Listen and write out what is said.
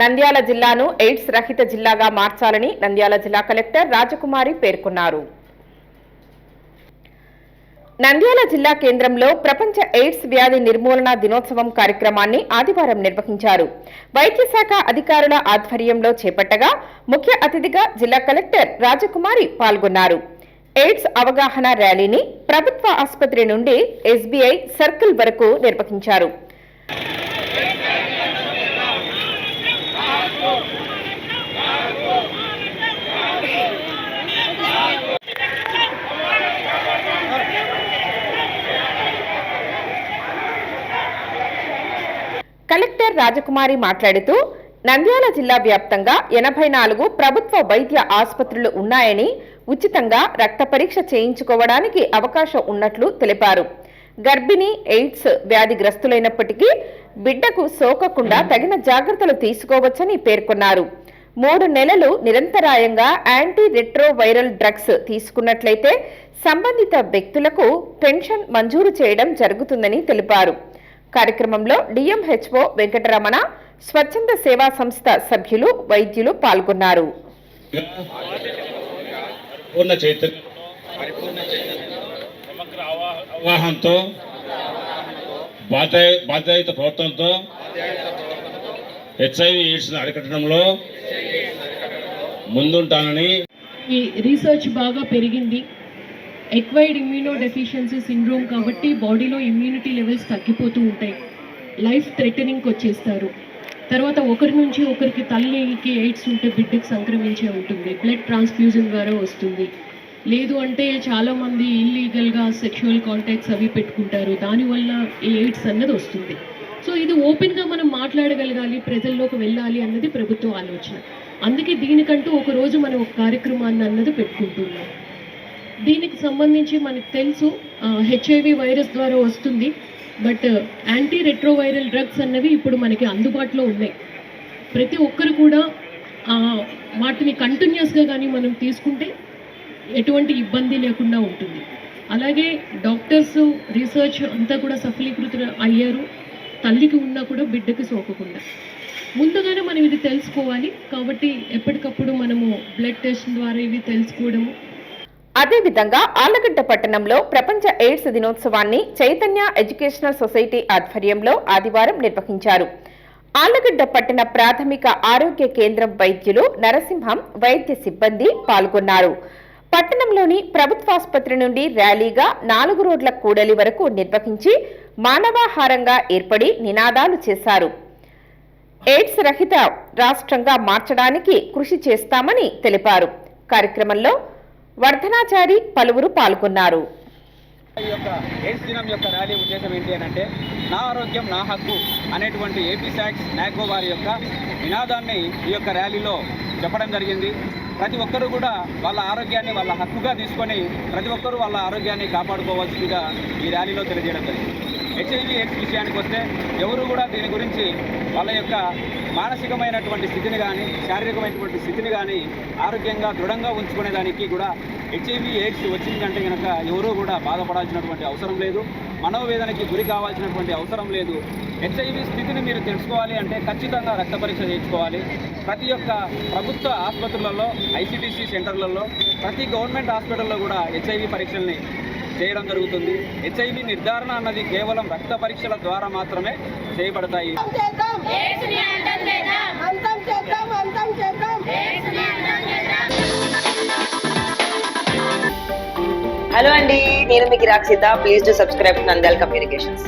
నంద్యాల జిల్లాను ఎయిడ్స్ రహిత జిల్లాగా మార్చాలని నంద్యాల జిల్లా కలెక్టర్ రాజకుమారి పేర్కొన్నారు. నంద్యాల జిల్లా కేంద్రంలో ప్రపంచ ఎయిడ్స్ వ్యాధి నిర్మూలన దినోత్సవం కార్యక్రమాన్ని ఆదివారం నిర్వహించారు. వైద్య శాఖ అధికారుల ఆధ్వర్యంలో చేపట్టగా ముఖ్య అతిథిగా జిల్లా కలెక్టర్ రాజకుమారి పాల్గొన్నారు. ఎయిడ్స్ అవగాహన ర్యాలీని ప్రభుత్వ ఆసుపత్రి నుండి ఎస్బీఐ సర్కిల్ వరకు నిర్వహించారు. కలెక్టర్ రాజకుమారి మాట్లాడుతూ నంద్యాల జిల్లా వ్యాప్తంగా ఎనభై నాలుగు ప్రభుత్వ వైద్య ఆసుపత్రులు ఉన్నాయని ఉచితంగా రక్త పరీక్ష చేయించుకోవడానికి అవకాశం ఉన్నట్లు తెలిపారు. గర్భిణీ ఎయిడ్స్ వ్యాధిగ్రస్తులైనప్పటికీ బిడ్డకు సోకకుండా తగిన జాగ్రత్తలు తీసుకోవచ్చని పేర్కొన్నారు. మూడు నెలలు నిరంతరాయంగా యాంటీ రెట్రోవైరల్ డ్రగ్స్ తీసుకున్నట్లయితే సంబంధిత వ్యక్తులకు పెన్షన్ మంజూరు చేయడం జరుగుతుందని తెలిపారు. కార్యక్రమంలో డిఎంహెచ్ఓ వెంకటరమణ స్వచ్ఛంద సేవా సంస్థ సభ్యులు వైద్యులు పాల్గొన్నారు. పూర్ణ చైతన్యం సమగ్ర అవా- అవగాహనతో బాధ్య బాధ్యత ప్రభుత్వంతో హెచ్ఐవి ఎయిడ్స్ అరికట్టడంలో ముందుంటానని ఈ రీసెర్చ్ బాగా పెరిగింది. ఎక్వైర్డ్ ఇమ్యూనో డెఫిషియన్సీ సిండ్రోమ్ కాబట్టి బాడీలో ఇమ్యూనిటీ లెవెల్స్ తగ్గిపోతూ ఉంటాయి. లైఫ్ థ్రెటనింగ్కి వచ్చేస్తారు. తర్వాత ఒకరి నుంచి ఒకరికి తల్లికి ఎయిడ్స్ ఉంటే బిడ్డకి సంక్రమించే ఉంటుంది. బ్లడ్ ట్రాన్స్ఫ్యూజన్ ద్వారా వస్తుంది. లేదు అంటే చాలామంది ఇల్లీగల్గా సెక్షువల్ కాంటాక్ట్స్ అవి పెట్టుకుంటారు. దానివల్ల ఈ ఎయిడ్స్ అన్నది వస్తుంది. సో ఇది ఓపెన్గా మనం మాట్లాడగలగాలి ప్రజల్లోకి వెళ్ళాలి అన్నది ప్రభుత్వ ఆలోచన. అందుకే దీనికంటూ ఒక రోజు మనం ఒక కార్యక్రమాన్ని అన్నది పెట్టుకుంటున్నాం. దీనికి సంబంధించి మనకు తెలుసు హెచ్ఐవి వైరస్ ద్వారా వస్తుంది. బట్ యాంటీ రెట్రోవైరల్ డ్రగ్స్ అన్నవి ఇప్పుడు మనకి అందుబాటులో ఉన్నాయి. ప్రతి ఒక్కరు కూడా వాటిని కంటిన్యూస్గా కానీ మనం తీసుకుంటే ఎటువంటి ఇబ్బంది లేకుండా ఉంటుంది. అలాగే డాక్టర్స్ రీసెర్చ్ అంతా కూడా సఫలీకృత అయ్యారు. తల్లికి ఉన్నా కూడా బిడ్డకి సోకకుండా. ముందుగానే మనం ఇది తెలుసుకోవాలి. కాబట్టి ఎప్పటికప్పుడు మనము బ్లడ్ టెస్ట్ ద్వారా ఇవి తెలుసుకోవడము అదేవిధంగా ఆలగడ్డ పట్టణంలో ప్రపంచ ఎయిడ్స్ దినోత్సవాన్ని చైతన్య ఎడ్యుకేషనల్ సొసైటీ ఆధ్వర్యంలో ఆదివారం నిర్వహించారు. ఆలగడ్డ పట్టణ ప్రాథమిక ఆరోగ్య కేంద్రం వైద్యులు నరసింహం వైద్య సిబ్బంది పాల్గొన్నారు. పట్టణంలోని ప్రభుత్వాసుపత్రి నుండి ర్యాలీగా నాలుగు రోడ్ల కూడలి వరకు నిర్వహించి మానవాహారంగా ఏర్పడి నినాదాలు చేశారు. ఎయిడ్స్ రహిత రాష్ట్రంగా మార్చడానికి కృషి చేస్తామని తెలిపారు. కార్యక్రమంలో వర్ధనాచారి పలువురు పాల్గొన్నారు. ఈ యొక్క ఎయిడ్స్ దినం యొక్క ర్యాలీ ఉద్దేశం ఏంటి అని అంటే నా ఆరోగ్యం నా హక్కు అనేటువంటి ఏపీ శాక్స్ నాగ్గో వారి యొక్క నినాదాన్ని ఈ యొక్క ర్యాలీలో చెప్పడం జరిగింది. ప్రతి ఒక్కరూ కూడా వాళ్ళ ఆరోగ్యాన్ని వాళ్ళ హక్కుగా తీసుకొని ప్రతి ఒక్కరూ వాళ్ళ ఆరోగ్యాన్ని కాపాడుకోవాల్సిందిగా ఈ ర్యాలీలో తెలియజేయడం జరిగింది. హెచ్ఐవి ఎయిడ్స్ విషయానికి వస్తే ఎవరు కూడా దీని గురించి వాళ్ళ యొక్క మానసికమైనటువంటి స్థితిని కానీ శారీరకమైనటువంటి స్థితిని కానీ ఆరోగ్యంగా దృఢంగా ఉంచుకునేదానికి కూడా హెచ్ఐవి ఎయిడ్స్ వచ్చిందంటే కనుక ఎవరూ కూడా బాధపడాల్సినటువంటి అవసరం లేదు. మనోవేదనకి గురి కావాల్సినటువంటి అవసరం లేదు. హెచ్ఐవి స్థితిని మీరు తెలుసుకోవాలి అంటే ఖచ్చితంగా రక్త పరీక్ష చేయించుకోవాలి. ప్రతి ఒక్క ప్రభుత్వ ఆసుపత్రులలో ఐసిడిసి సెంటర్లలో ప్రతి గవర్నమెంట్ హాస్పిటల్లో కూడా హెచ్ఐవి పరీక్షల్ని చేయడం జరుగుతుంది. హెచ్ఐవి నిర్ధారణ అన్నది కేవలం రక్త పరీక్షల ద్వారా మాత్రమే చేయబడతాయి. చేద్దాం అంతం చేద్దాం. హలో అండి నేను మీకు Rakshita please to subscribe Nandal communications